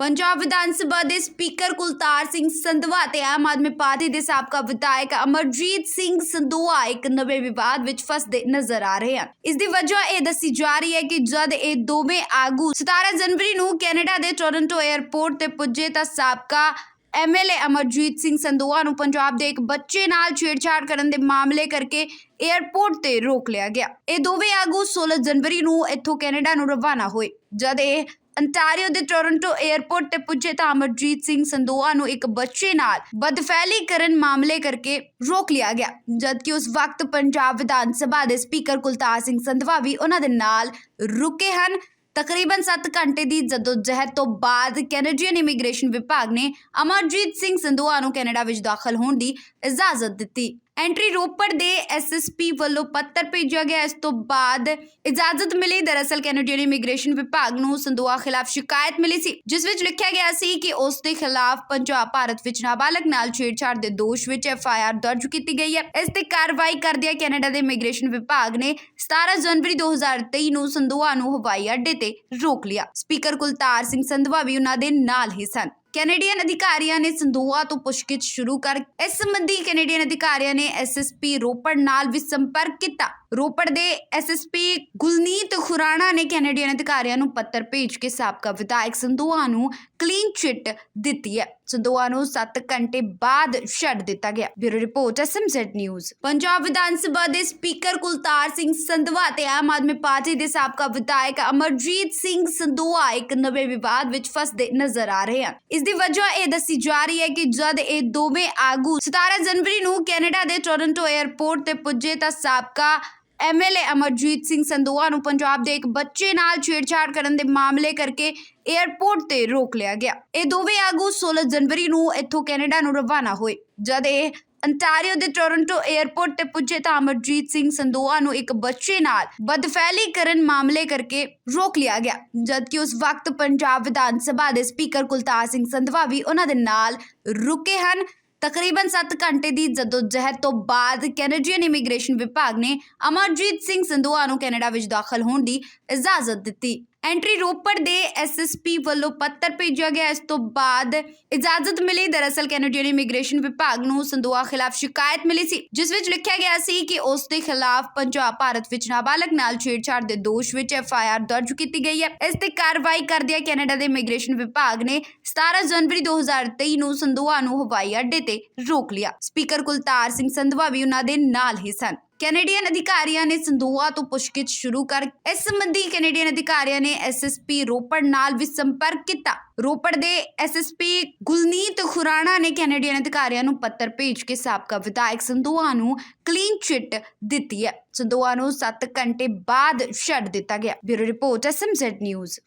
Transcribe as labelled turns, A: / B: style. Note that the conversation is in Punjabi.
A: ਪੰਜਾਬ ਵਿਧਾਨ ਸਭਾ ਦੇ ਸਪੀਕਰ ਕੁਲਤਾਰ ਸਿੰਘ ਸੰਧਵਾ ਤੇ ਆਮ ਆਦਮੀ ਪਾਰਟੀ ਦੇ ਸਾਬਕਾ ਵਿਧਾਇਕ ਅਮਰਜੀਤ ਸਿੰਘ ਸੰਧਵਾ ਇੱਕ ਨਵੇਂ ਵਿਵਾਦ ਵਿੱਚ ਫਸਦੇ ਨਜ਼ਰ ਆ ਰਹੇ ਹਨ। ਇਸ ਦੀ ਵਜ੍ਹਾ ਇਹ ਦੱਸੀ ਜਾ ਰਹੀ ਹੈ ਕਿ ਜਦ ਇਹ ਦੋਵੇਂ ਆਗੂ 17 ਜਨਵਰੀ ਨੂੰ ਕੈਨੇਡਾ ਦੇ ਟੋਰਾਂਟੋ 에ਅਰਪੋਰਟ ਤੇ ਪੁੱਜੇ ਤਾਂ ਸਾਬਕਾ ਐਮਐਲਏ ਅਮਰਜੀਤ ਸਿੰਘ ਸੰਧਵਾ ਨੂੰ ਪੰਜਾਬ ਦੇ ਇੱਕ ਬੱਚੇ ਨਾਲ ਛੇੜਛਾੜ ਕਰਨ ਦੇ ਮਾਮਲੇ ਕਰਕੇ 에ਅਰਪੋਰਟ ਤੇ ਰੋਕ ਲਿਆ ਗਿਆ। ਇਹ ਦੋਵੇਂ ਆਗੂ 16 ਜਨਵਰੀ ਨੂੰ ਇੱਥੋਂ ਕੈਨੇਡਾ ਨੂੰ ਰਵਾਨਾ ਹੋਏ। ਜਦ ਇਹ ਅੰਟਾਰੀਓ ਦੇ ਟੋਰਾਂਟੋ 에ਅਰਪੋਰਟ ਤੇ ਪੁੱਜੇ ਤਾਂ ਅਮਰਜੀਤ ਸਿੰਘ ਸੰਧਵਾ ਨੂੰ ਇੱਕ ਬੱਚੇ ਨਾਲ ਬਦਫੈਲੀ ਕਰਨ ਮਾਮਲੇ ਕਰਕੇ ਰੋਕ ਲਿਆ ਗਿਆ। ਜਦਕਿ ਉਸ ਵਕਤ ਪੰਜਾਬ ਵਿਧਾਨ ਸਭਾ ਦੇ ਸਪੀਕਰ ਕੁਲਤਾਰ ਸਿੰਘ ਸੰਧਵਾ ਵੀ ਉਹਨਾਂ ਦੇ ਨਾਲ ਰੁਕੇ ਹਨ। ਤਕਰੀਬਨ 7 ਘੰਟੇ ਦੀ ਜਦੋਜਹਿਦ ਤੋਂ ਬਾਅਦ ਕੈਨੇਡੀਅਨ ਇਮੀਗ੍ਰੇਸ਼ਨ ਵਿਭਾਗ ਨੇ ਅਮਰਜੀਤ ਸਿੰਘ ਸੰਧਵਾ ਨੂੰ ਕੈਨੇਡਾ ਵਿੱਚ ਦਾਖਲ ਹੋਣ ਦੀ ਇਜਾਜ਼ਤ ਦਿੱਤੀ। ਐਂਟਰੀ ਰੋਪੜ ਦੇ ਐਸਐਸਪੀ ਵੱਲੋਂ ਪੱਤਰ ਭੇਜਿਆ ਗਿਆ। ਇਸ ਤੋਂ ਬਾਅਦ ਇਜਾਜ਼ਤ ਮਿਲੀ। ਦਰਅਸਲ ਕੈਨੇਡੀਅਨ ਇਮੀਗ੍ਰੇਸ਼ਨ ਵਿਭਾਗ ਨੂੰ ਸੰਧਵਾ ਖਿਲਾਫ ਸ਼ਿਕਾਇਤ ਮਿਲੀ ਸੀ, ਜਿਸ ਵਿੱਚ ਲਿਖਿਆ ਗਿਆ ਸੀ ਕਿ ਉਸ ਦੇ ਖਿਲਾਫ ਪੰਜਾਬ ਭਾਰਤ ਵਿੱਚ ਨਾਬਾਲਗ ਨਾਲ ਛੇੜਛਾੜ ਦੇ ਦੋਸ਼ ਵਿੱਚ ਐਫਆਈਆਰ ਦਰਜ ਕੀਤੀ ਗਈ ਹੈ। ਇਸ ਤੇ ਕਾਰਵਾਈ ਕਰਦਿਆਂ ਕੈਨੇਡਾ ਦੇ ਇਮੀਗ੍ਰੇਸ਼ਨ ਵਿਭਾਗ ਨੇ 17 ਜਨਵਰੀ 2023 ਨੂੰ ਸੰਧਵਾ ਨੂੰ ਹਵਾਈ ਅੱਡੇ ਤੇ ਰੋਕ ਲਿਆ। ਸਪੀਕਰ ਕੁਲਤਾਰ ਸਿੰਘ ਸੰਧਵਾ ਵੀ ਉਹਨਾਂ ਦੇ ਨਾਲ ਹੀ ਸਨ। ਕੈਨੇਡੀਅਨ ਅਧਿਕਾਰੀਆਂ ਨੇ ਸੰਧੂਆ ਤੋਂ ਪੁੱਛਗਿੱਛ ਸ਼ੁਰੂ ਕਰ ਇਸ ਸੰਬੰਧੀ ਕੈਨੇਡੀਅਨ ਅਧਿਕਾਰੀਆਂ ਨੇ ਐਸਐਸਪੀ ਰੋਪੜ ਨਾਲ ਵੀ ਸੰਪਰਕ ਕੀਤਾ। ਰੋਪੜ ਦੇ ਐਸਐਸਪੀ ਗੁਲਨੀਤ ਖੁਰਾਣਾ ਨੇ ਕੈਨੇਡੀਅਨ ਅਧਿਕਾਰੀਆਂ ਨੂੰ ਪੱਤਰ ਭੇਜ ਕੇ ਸਾਬਕਾ ਵਿਧਾਇਕ ਸੰਧੂਆ ਨੂੰ ਕਲੀਨ ਚਿੱਟ ਦਿੱਤੀ ਹੈ। ਸੰਧੂਆ ਨੂੰ 7 ਘੰਟੇ ਬਾਅਦ ਛੱਡ ਦਿੱਤਾ ਗਿਆ। Bureau report SMZ news. Punjab Vidhan Sabha ਦੇ ਸਪੀਕਰ ਕੁਲਤਾਰ ਸਿੰਘ ਸੰਧਵਾ ਤੇ ਆਮ ਆਦਮੀ ਪਾਰਟੀ ਦੇ ਸਾਬਕਾ ਵਿਧਾਇਕ ਅਮਰਜੀਤ ਸਿੰਘ ਸੰਧੂਆ ਇੱਕ ਨਵੇਂ ਵਿਵਾਦ ਵਿੱਚ ਫਸਦੇ ਨਜ਼ਰ ਆ ਰਹੇ ਹਨ। ਇਸ ਦੀ ਵਜ੍ਹਾ ਇਹ ਦੱਸੀ ਜਾ ਰਹੀ ਹੈ ਕਿ ਜਦ ਇਹ ਦੋਵੇਂ ਆਗੂ 17 ਜਨਵਰੀ ਨੂੰ ਕੈਨੇਡਾ ਦੇ ਟੋਰਾਂਟੋ 에ਅਰਪੋਰਟ ਤੇ ਪੁੱਜੇ ਤਾਂ ਸਾਬਕਾ ਐਮਐਲਏ ਅਮਰਜੀਤ ਸਿੰਘ ਸੰਧਵਾ ਨੂੰ ਪੰਜਾਬ ਦੇ ਇੱਕ ਬੱਚੇ ਨਾਲ ਛੇੜਛਾੜ ਕਰਨ ਦੇ ਮਾਮਲੇ ਕਰਕੇ 에ਅਰਪੋਰਟ ਤੇ ਰੋਕ ਲਿਆ ਗਿਆ। ਇਹ ਦੋਵੇਂ ਆਗੂ 16 ਜਨਵਰੀ ਨੂੰ ਇੱਥੋਂ ਕੈਨੇਡਾ ਨੂੰ ਰਵਾਨਾ ਹੋਏ। ਜਦ ਇਹ ਅੰਟਾਰੀਓ ਦੇ ਟੋਰਾਂਟੋ 에ਅਰਪੋਰਟ ਤੇ ਪੁੱਜੇ ਤਾਂ ਅਮਰਜੀਤ ਸਿੰਘ ਸੰਧਵਾ ਨੂੰ ਇੱਕ ਬੱਚੇ ਨਾਲ ਬਦਫੈਲੀ ਕਰਨ ਮਾਮਲੇ ਕਰਕੇ ਰੋਕ ਲਿਆ ਗਿਆ। ਜਦਕਿ ਉਸ ਵਕਤ ਪੰਜਾਬ ਵਿਧਾਨ ਸਭਾ ਦੇ ਸਪੀਕਰ ਕੁਲਤਾਰ ਸਿੰਘ ਸੰਧਵਾ ਵੀ ਉਹਨਾਂ ਦੇ ਨਾਲ ਰੁਕੇ ਹਨ। ਤਕਰੀਬਨ 7 ਘੰਟੇ ਦੀ ਜਦੋਜਹਿਦ ਤੋਂ ਬਾਅਦ ਕੈਨੇਡੀਅਨ ਇਮੀਗ੍ਰੇਸ਼ਨ ਵਿਭਾਗ ਨੇ ਅਮਰਜੀਤ ਸਿੰਘ ਸੰਧੂਆ ਨੂੰ ਕੈਨੇਡਾ ਵਿੱਚ ਦਾਖਲ ਹੋਣ ਦੀ ਇਜਾਜ਼ਤ ਦਿੱਤੀ। ਐਂਟਰੀ ਰੋਪੜ ਦੇ ਐਸਐਸਪੀ ਵੱਲੋਂ ਪੱਤਰ ਭੇਜਿਆ ਗਿਆ। ਇਸ ਤੋਂ ਬਾਅਦ ਇਜਾਜ਼ਤ ਮਿਲੀ। ਦਰਅਸਲ ਕੈਨੇਡੀਅਨ ਇਮੀਗ੍ਰੇਸ਼ਨ ਵਿਭਾਗ ਨੂੰ ਸੰਧਵਾ ਖਿਲਾਫ ਸ਼ਿਕਾਇਤ ਮਿਲੀ ਸੀ, ਜਿਸ ਵਿੱਚ ਲਿਖਿਆ ਗਿਆ ਸੀ ਕਿ ਉਸ ਦੇ ਖਿਲਾਫ ਪੰਜਾਬ, ਭਾਰਤ ਵਿੱਚ ਨਾਬਾਲਗ ਨਾਲ ਛੇੜਛਾੜ ਦੇ ਦੋਸ਼ ਵਿੱਚ ਐਫਆਈਆਰ ਦਰਜ ਕੀਤੀ ਗਈ ਹੈ। ਇਸ ਤੇ ਕਾਰਵਾਈ ਕਰਦਿਆਂ ਕੈਨੇਡਾ ਦੇ ਇਮੀਗ੍ਰੇਸ਼ਨ ਵਿਭਾਗ ਨੇ 17 ਜਨਵਰੀ 2023 ਨੂੰ ਸੰਧਵਾ ਨੂੰ ਹਵਾਈ ਅੱਡੇ ਤੇ ਰੋਕ ਲਿਆ। ਸਪੀਕਰ ਕੁਲਤਾਰ ਸਿੰਘ ਸੰਧਵਾ ਵੀ ਉਹਨਾਂ ਦੇ ਨਾਲ ਹੀ ਸਨ। ਕੈਨੇਡੀਅਨ ਅਧਿਕਾਰੀਆਂ ਨੇ ਸੰਧੂਆ ਤੋਂ ਪੁੱਛਗਿੱਛ ਸ਼ੁਰੂ ਕਰ ਇਸ ਸੰਬੰਧੀ ਕੈਨੇਡੀਅਨ ਅਧਿਕਾਰੀਆਂ ਨੇ ਐਸਐਸਪੀ ਰੋਪੜ ਨਾਲ ਵੀ ਸੰਪਰਕ ਕੀਤਾ। ਰੋਪੜ ਦੇ ਐਸਐਸਪੀ ਗੁਲਨੀਤ ਖੁਰਾਣਾ ਨੇ ਕੈਨੇਡੀਅਨ ਅਧਿਕਾਰੀਆਂ ਨੂੰ ਪੱਤਰ ਭੇਜ ਕੇ ਸਾਬਕਾ ਵਿਧਾਇਕ ਸੰਧੂਆ ਨੂੰ ਕਲੀਨ ਚਿੱਟ ਦਿੱਤੀ ਹੈ। ਸੰਧੂਆ ਨੂੰ 7 ਘੰਟੇ ਬਾਅਦ ਛੱਡ ਦਿੱਤਾ ਗਿਆ। Bureau report SMZ news.